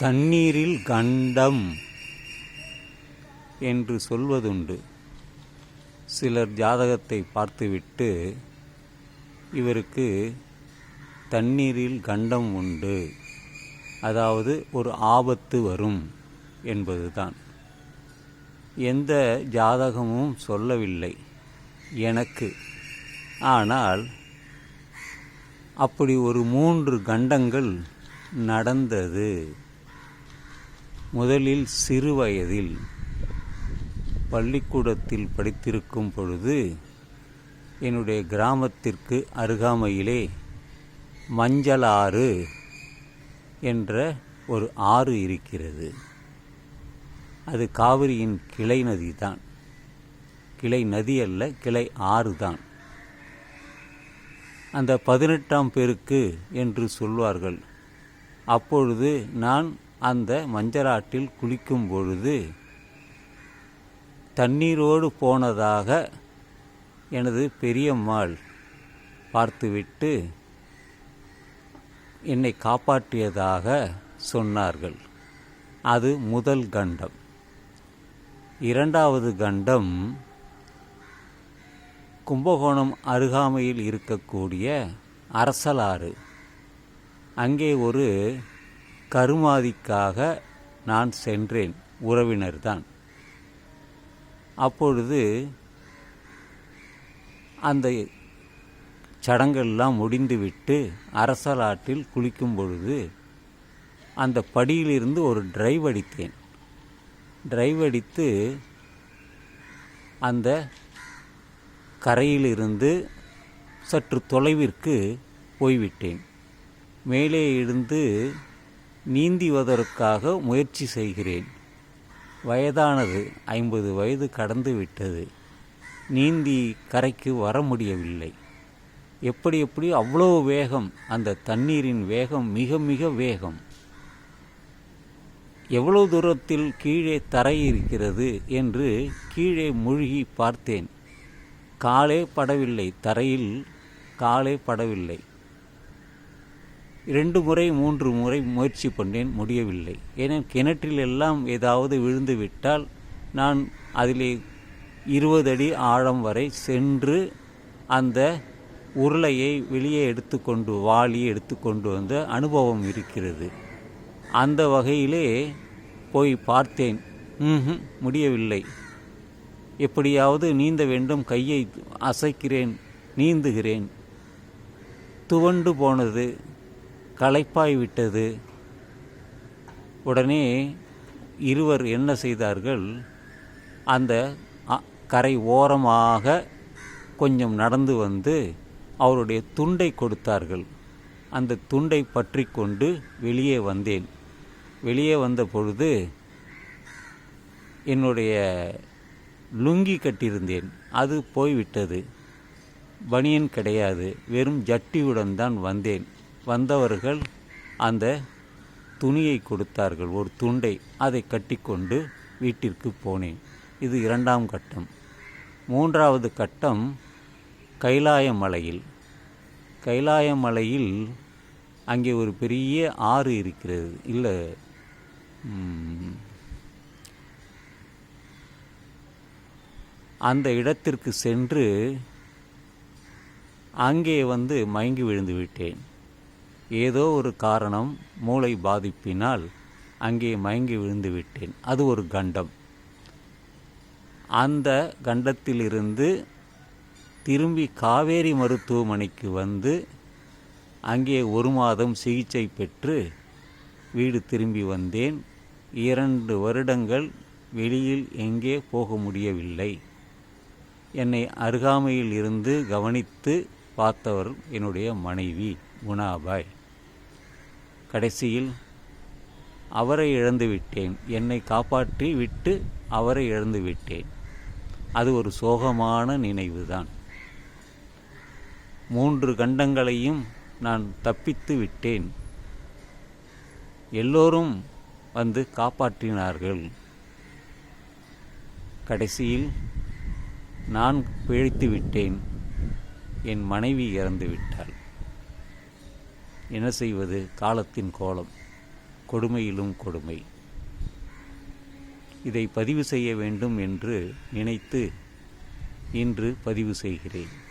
தண்ணீரில் கண்டம் என்று சொல்வதுண்டு. சிலர் ஜாதகத்தை பார்த்துவிட்டு இவருக்கு தண்ணீரில் கண்டம் உண்டு. அதாவது ஒரு ஆபத்து வரும் என்பதுதான். எந்த ஜாதகமும் சொல்லவில்லை எனக்கு. ஆனால் அப்படி ஒரு மூன்று கண்டங்கள் நடந்தது. முதலில் சிறு வயதில் பள்ளிக்கூடத்தில் படித்திருக்கும் பொழுது என்னுடைய கிராமத்திற்கு அருகாமையிலே மஞ்சளாறு என்ற ஒரு ஆறு இருக்கிறது. அது காவிரியின் கிளை நதி தான் கிளை நதி அல்ல கிளை ஆறு தான் அந்த பதினெட்டாம் பெருக்கு என்று சொல்வார்கள். அப்பொழுது நான் அந்த மஞ்சராட்டில் குளிக்கும் பொழுது தண்ணீரோடு போனதாக எனது பெரியம்மாள் பார்த்துவிட்டு என்னை காப்பாற்றியதாக சொன்னார்கள். அது முதல் கண்டம். இரண்டாவது கண்டம் கும்பகோணம் அருகாமையில் இருக்கக்கூடிய அரசலாறு. அங்கே ஒரு கருமாதிக்காக நான் சென்றேன். உறவினர்தான். அப்பொழுது அந்த சடங்கெல்லாம் முடிந்துவிட்டு அரசலாற்றில் குளிக்கும் பொழுது அந்த படியிலிருந்து ஒரு டிரைவ் அடித்தேன். டிரைவ் அடித்து அந்த கரையிலிருந்து சற்று தொலைவிற்கு போய்விட்டேன். மேலே இருந்து நீந்திவதற்காக முயற்சி செய்கிறேன். வயதானது ஐம்பது வயது கடந்து விட்டது நீந்தி கரைக்கு வர முடியவில்லை. எப்படி எப்படி அவ்வளோ வேகம் அந்த தண்ணீரின் வேகம் மிக மிக வேகம். எவ்வளோ தூரத்தில் கீழே தரை இருக்கிறது என்று கீழே மூழ்கி பார்த்தேன். காலே படவில்லை தரையில் காலே படவில்லை. ரெண்டு முறை மூன்று முறை முயற்சி பண்ணேன் முடியவில்லை. ஏன்னா கிணற்றில் எல்லாம் ஏதாவது விழுந்து விட்டால் நான் அதிலே இருபது அடி ஆழம் வரை சென்று அந்த உருளையை வெளியே எடுத்துக்கொண்டு வாளி எடுத்துக்கொண்டு வந்த அனுபவம் இருக்கிறது. அந்த வகையிலே போய் பார்த்தேன் முடியவில்லை. எப்படியாவது நீந்த வேண்டும் கையை அசைக்கிறேன் நீந்துகிறேன். துவண்டு போனது களைப்பாய் விட்டது உடனே இருவர் என்ன செய்தார்கள்? அந்த அ- கரை ஓரமாக கொஞ்சம் நடந்து வந்து அவருடைய துண்டை கொடுத்தார்கள். அந்த துண்டை பற்றி கொண்டு வெளியே வந்தேன். வெளியே வந்த பொழுது என்னுடைய லுங்கி கட்டியிருந்தேன். அது போய்விட்டது. பனியன் கிடையாது. வெறும் ஜட்டியுடன் தான் வந்தேன். வந்தவர்கள் அந்த துணியை கொடுத்தார்கள். ஒரு துண்டை அதை கட்டிக்கொண்டு வீட்டிற்கு போனேன். இது இரண்டாம் கட்டம். மூன்றாவது கட்டம் கைலாய மலையில் கைலாய மலையில் அங்கே ஒரு பெரிய ஆறு இருக்கிறது. இல்லை அந்த இடத்திற்கு சென்று அங்கே வந்து மயங்கி விழுந்து விட்டேன். ஏதோ ஒரு காரணம் மூளை பாதிப்பினால் அங்கே மயங்கி விழுந்து விட்டேன் அது ஒரு கண்டம். அந்த கண்டத்திலிருந்து திரும்பி காவேரி மருத்துவமனைக்கு வந்து அங்கே ஒரு மாதம் சிகிச்சை பெற்று வீடு திரும்பி வந்தேன். இரண்டு வருடங்கள் வெளியில் எங்கே போக முடியவில்லை. என்னை அருகாமையில் இருந்து கவனித்து பார்த்தவர் என்னுடைய மனைவி குணாபாய். கடைசியில் அவரை இழந்து விட்டேன் என்னை காப்பாற்றி விட்டு அவரை இழந்துவிட்டேன். அது ஒரு சோகமான நினைவுதான். மூன்று கண்டங்களையும் நான் தப்பித்து விட்டேன். எல்லோரும் வந்து காப்பாற்றினார்கள். கடைசியில் நான் பிழைத்து விட்டேன். என் மனைவி இறந்து விட்டாள் என்ன செய்வது? காலத்தின் கோலம். கொடுமையிலும் கொடுமை. இதை பதிவு செய்ய வேண்டும் என்று நினைத்து இன்று பதிவு செய்கிறேன்.